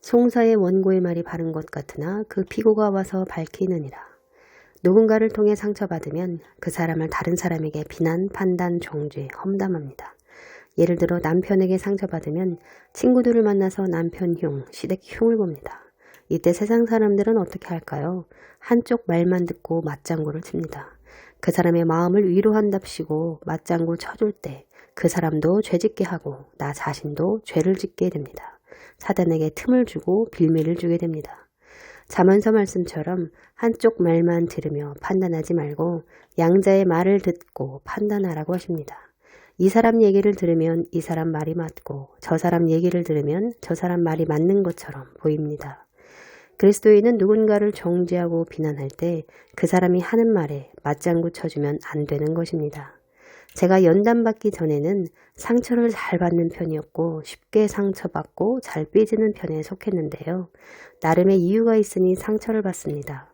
송사의 원고의 말이 바른 것 같으나 그 피고가 와서 밝히느니라. 누군가를 통해 상처받으면 그 사람을 다른 사람에게 비난, 판단, 정죄, 험담합니다. 예를 들어 남편에게 상처받으면 친구들을 만나서 남편 흉, 시댁 흉을 봅니다. 이때 세상 사람들은 어떻게 할까요? 한쪽 말만 듣고 맞장구를 칩니다. 그 사람의 마음을 위로한답시고 맞장구 쳐줄 때 그 사람도 죄짓게 하고 나 자신도 죄를 짓게 됩니다. 사단에게 틈을 주고 빌미를 주게 됩니다. 자문서 말씀처럼 한쪽 말만 들으며 판단하지 말고 양자의 말을 듣고 판단하라고 하십니다. 이 사람 얘기를 들으면 이 사람 말이 맞고 저 사람 얘기를 들으면 저 사람 말이 맞는 것처럼 보입니다. 그리스도인은 누군가를 정죄하고 비난할 때 그 사람이 하는 말에 맞장구 쳐주면 안 되는 것입니다. 제가 연단받기 전에는 상처를 잘 받는 편이었고 쉽게 상처받고 잘 삐지는 편에 속했는데요. 나름의 이유가 있으니 상처를 받습니다.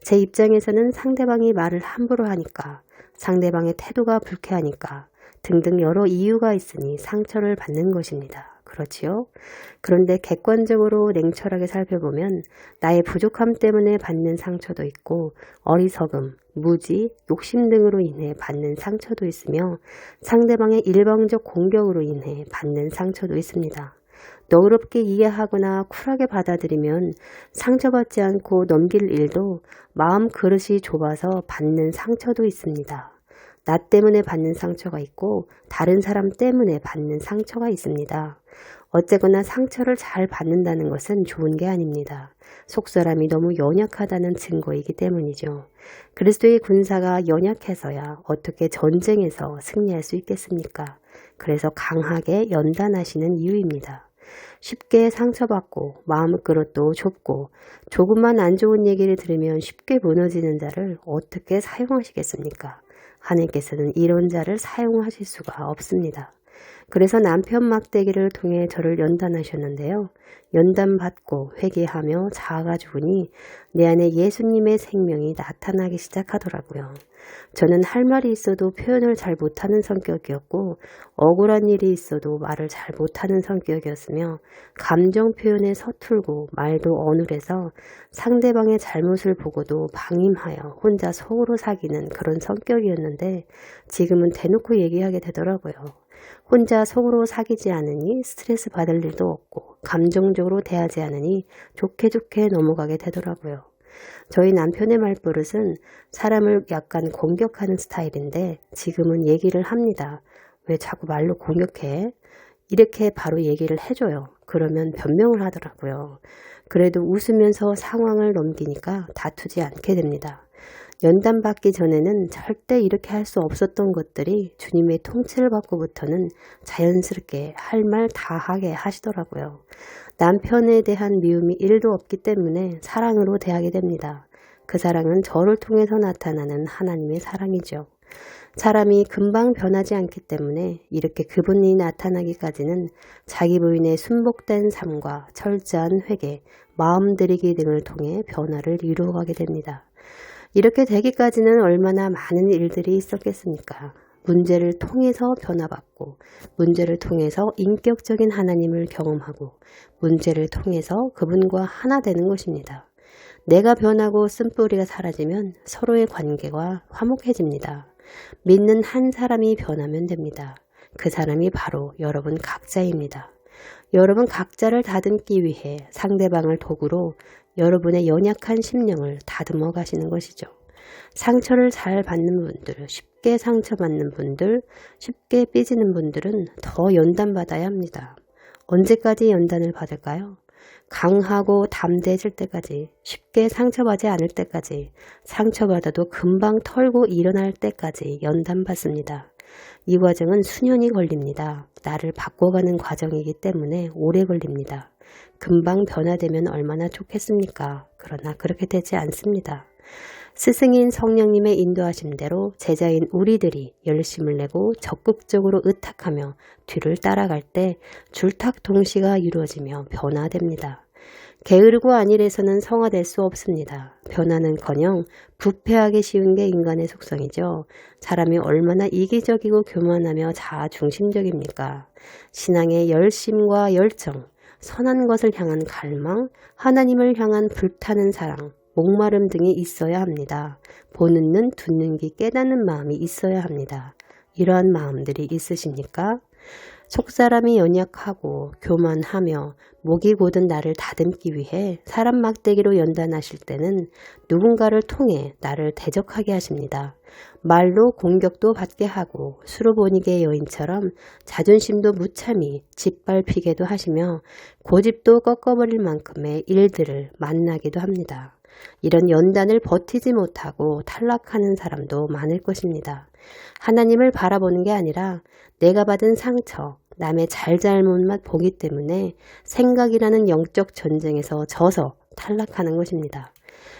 제 입장에서는 상대방이 말을 함부로 하니까 상대방의 태도가 불쾌하니까 등등 여러 이유가 있으니 상처를 받는 것입니다. 그렇지요? 그런데 객관적으로 냉철하게 살펴보면 나의 부족함 때문에 받는 상처도 있고 어리석음, 무지, 욕심 등으로 인해 받는 상처도 있으며 상대방의 일방적 공격으로 인해 받는 상처도 있습니다. 너그럽게 이해하거나 쿨하게 받아들이면 상처받지 않고 넘길 일도 마음 그릇이 좁아서 받는 상처도 있습니다. 나 때문에 받는 상처가 있고 다른 사람 때문에 받는 상처가 있습니다. 어쨌거나 상처를 잘 받는다는 것은 좋은 게 아닙니다. 속사람이 너무 연약하다는 증거이기 때문이죠. 그리스도의 군사가 연약해서야 어떻게 전쟁에서 승리할 수 있겠습니까? 그래서 강하게 연단하시는 이유입니다. 쉽게 상처받고 마음 그릇도 좁고 조금만 안 좋은 얘기를 들으면 쉽게 무너지는 자를 어떻게 사용하시겠습니까? 하나님께서는 이런 자를 사용하실 수가 없습니다. 그래서 남편 막대기를 통해 저를 연단하셨는데요. 연단받고 회개하며 자아가 죽으니 내 안에 예수님의 생명이 나타나기 시작하더라고요. 저는 할 말이 있어도 표현을 잘 못하는 성격이었고 억울한 일이 있어도 말을 잘 못하는 성격이었으며 감정 표현에 서툴고 말도 어눌해서 상대방의 잘못을 보고도 방임하여 혼자 속으로 사귀는 그런 성격이었는데 지금은 대놓고 얘기하게 되더라고요. 혼자 속으로 사귀지 않으니 스트레스 받을 일도 없고 감정적으로 대하지 않으니 좋게 좋게 넘어가게 되더라고요. 저희 남편의 말버릇은 사람을 약간 공격하는 스타일인데 지금은 얘기를 합니다. 왜 자꾸 말로 공격해? 이렇게 바로 얘기를 해줘요. 그러면 변명을 하더라고요. 그래도 웃으면서 상황을 넘기니까 다투지 않게 됩니다. 연단 받기 전에는 절대 이렇게 할 수 없었던 것들이 주님의 통치를 받고부터는 자연스럽게 할 말 다 하게 하시더라고요. 남편에 대한 미움이 1도 없기 때문에 사랑으로 대하게 됩니다. 그 사랑은 저를 통해서 나타나는 하나님의 사랑이죠. 사람이 금방 변하지 않기 때문에 이렇게 그분이 나타나기까지는 자기 부인의 순복된 삶과 철저한 회개, 마음 들이기 등을 통해 변화를 이루어가게 됩니다. 이렇게 되기까지는 얼마나 많은 일들이 있었겠습니까? 문제를 통해서 변화받고, 문제를 통해서 인격적인 하나님을 경험하고, 문제를 통해서 그분과 하나 되는 것입니다. 내가 변하고 쓴뿌리가 사라지면 서로의 관계가 화목해집니다. 믿는 한 사람이 변하면 됩니다. 그 사람이 바로 여러분 각자입니다. 여러분 각자를 다듬기 위해 상대방을 도구로 여러분의 연약한 심령을 다듬어 가시는 것이죠. 상처를 잘 받는 분들, 쉽게 상처받는 분들, 쉽게 삐지는 분들은 더 연단받아야 합니다. 언제까지 연단을 받을까요? 강하고 담대해질 때까지, 쉽게 상처받지 않을 때까지, 상처받아도 금방 털고 일어날 때까지 연단받습니다. 이 과정은 수년이 걸립니다. 나를 바꿔가는 과정이기 때문에 오래 걸립니다. 금방 변화되면 얼마나 좋겠습니까? 그러나 그렇게 되지 않습니다. 스승인 성령님의 인도하심대로 제자인 우리들이 열심을 내고 적극적으로 의탁하며 뒤를 따라갈 때 줄탁 동시가 이루어지며 변화됩니다. 게으르고 안일해서는 성화될 수 없습니다. 변화는커녕 부패하기 쉬운 게 인간의 속성이죠. 사람이 얼마나 이기적이고 교만하며 자아중심적입니까? 신앙의 열심과 열정, 선한 것을 향한 갈망, 하나님을 향한 불타는 사랑, 목마름 등이 있어야 합니다. 보는 눈, 듣는 귀, 깨닫는 마음이 있어야 합니다. 이러한 마음들이 있으십니까? 속사람이 연약하고 교만하며 목이 곧은 나를 다듬기 위해 사람 막대기로 연단하실 때는 누군가를 통해 나를 대적하게 하십니다. 말로 공격도 받게 하고 수로보니게 여인처럼 자존심도 무참히 짓밟히게도 하시며 고집도 꺾어버릴 만큼의 일들을 만나기도 합니다. 이런 연단을 버티지 못하고 탈락하는 사람도 많을 것입니다. 하나님을 바라보는 게 아니라 내가 받은 상처, 남의 잘잘못만 보기 때문에 생각이라는 영적 전쟁에서 져서 탈락하는 것입니다.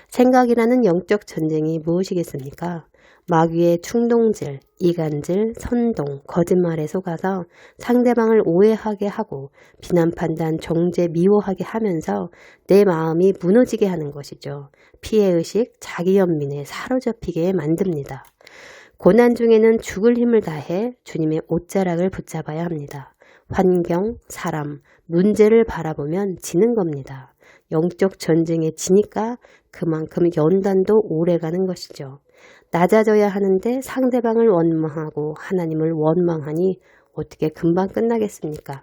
생각이라는 영적 전쟁이 무엇이겠습니까? 마귀의 충동질, 이간질, 선동, 거짓말에 속아서 상대방을 오해하게 하고 비난 판단, 정죄, 미워하게 하면서 내 마음이 무너지게 하는 것이죠. 피해의식, 자기연민에 사로잡히게 만듭니다. 고난 중에는 죽을 힘을 다해 주님의 옷자락을 붙잡아야 합니다. 환경, 사람, 문제를 바라보면 지는 겁니다. 영적 전쟁에 지니까 그만큼 연단도 오래가는 것이죠. 낮아져야 하는데 상대방을 원망하고 하나님을 원망하니 어떻게 금방 끝나겠습니까?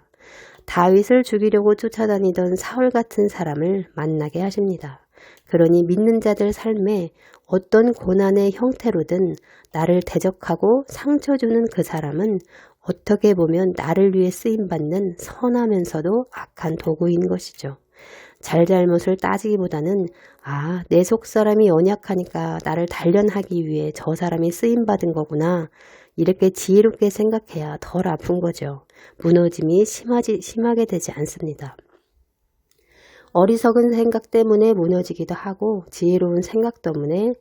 다윗을 죽이려고 쫓아다니던 사울 같은 사람을 만나게 하십니다. 그러니 믿는 자들 삶에 어떤 고난의 형태로든 나를 대적하고 상처 주는 그 사람은 어떻게 보면 나를 위해 쓰임받는 선하면서도 악한 도구인 것이죠. 잘잘못을 따지기보다는 아, 내 속 사람이 연약하니까 나를 단련하기 위해 저 사람이 쓰임받은 거구나. 이렇게 지혜롭게 생각해야 덜 아픈 거죠. 무너짐이 심하지, 심하게 되지 않습니다. 어리석은 생각 때문에 무너지기도 하고 지혜로운 생각 때문에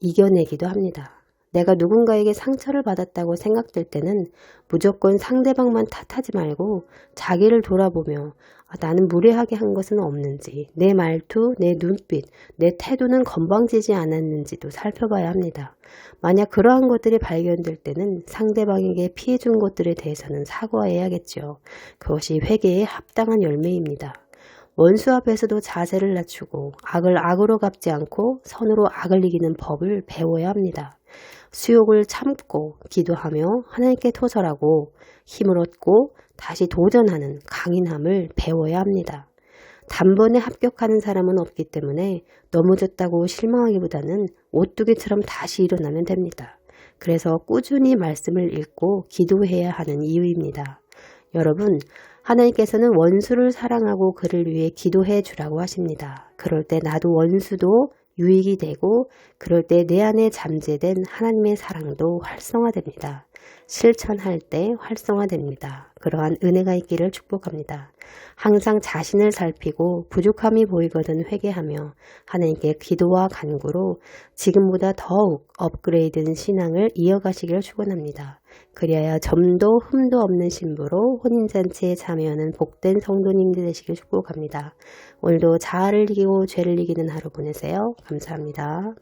이겨내기도 합니다. 내가 누군가에게 상처를 받았다고 생각될 때는 무조건 상대방만 탓하지 말고 자기를 돌아보며 아, 나는 무례하게 한 것은 없는지, 내 말투, 내 눈빛, 내 태도는 건방지지 않았는지도 살펴봐야 합니다. 만약 그러한 것들이 발견될 때는 상대방에게 피해 준 것들에 대해서는 사과해야겠죠. 그것이 회개에 합당한 열매입니다. 원수 앞에서도 자세를 낮추고 악을 악으로 갚지 않고 선으로 악을 이기는 법을 배워야 합니다. 수욕을 참고 기도하며 하나님께 토설하고 힘을 얻고 다시 도전하는 강인함을 배워야 합니다. 단번에 합격하는 사람은 없기 때문에 넘어졌다고 실망하기보다는 오뚜기처럼 다시 일어나면 됩니다. 그래서 꾸준히 말씀을 읽고 기도해야 하는 이유입니다. 여러분, 하나님께서는 원수를 사랑하고 그를 위해 기도해 주라고 하십니다. 그럴 때 나도 원수도 유익이 되고 그럴 때 내 안에 잠재된 하나님의 사랑도 활성화됩니다. 실천할 때 활성화됩니다. 그러한 은혜가 있기를 축복합니다. 항상 자신을 살피고 부족함이 보이거든 회개하며 하나님께 기도와 간구로 지금보다 더욱 업그레이드된 신앙을 이어가시기를 축원합니다. 그리하여 점도 흠도 없는 신부로 혼인잔치에 참여하는 복된 성도님들 되시길 축복합니다. 오늘도 자아를 이기고 죄를 이기는 하루 보내세요. 감사합니다.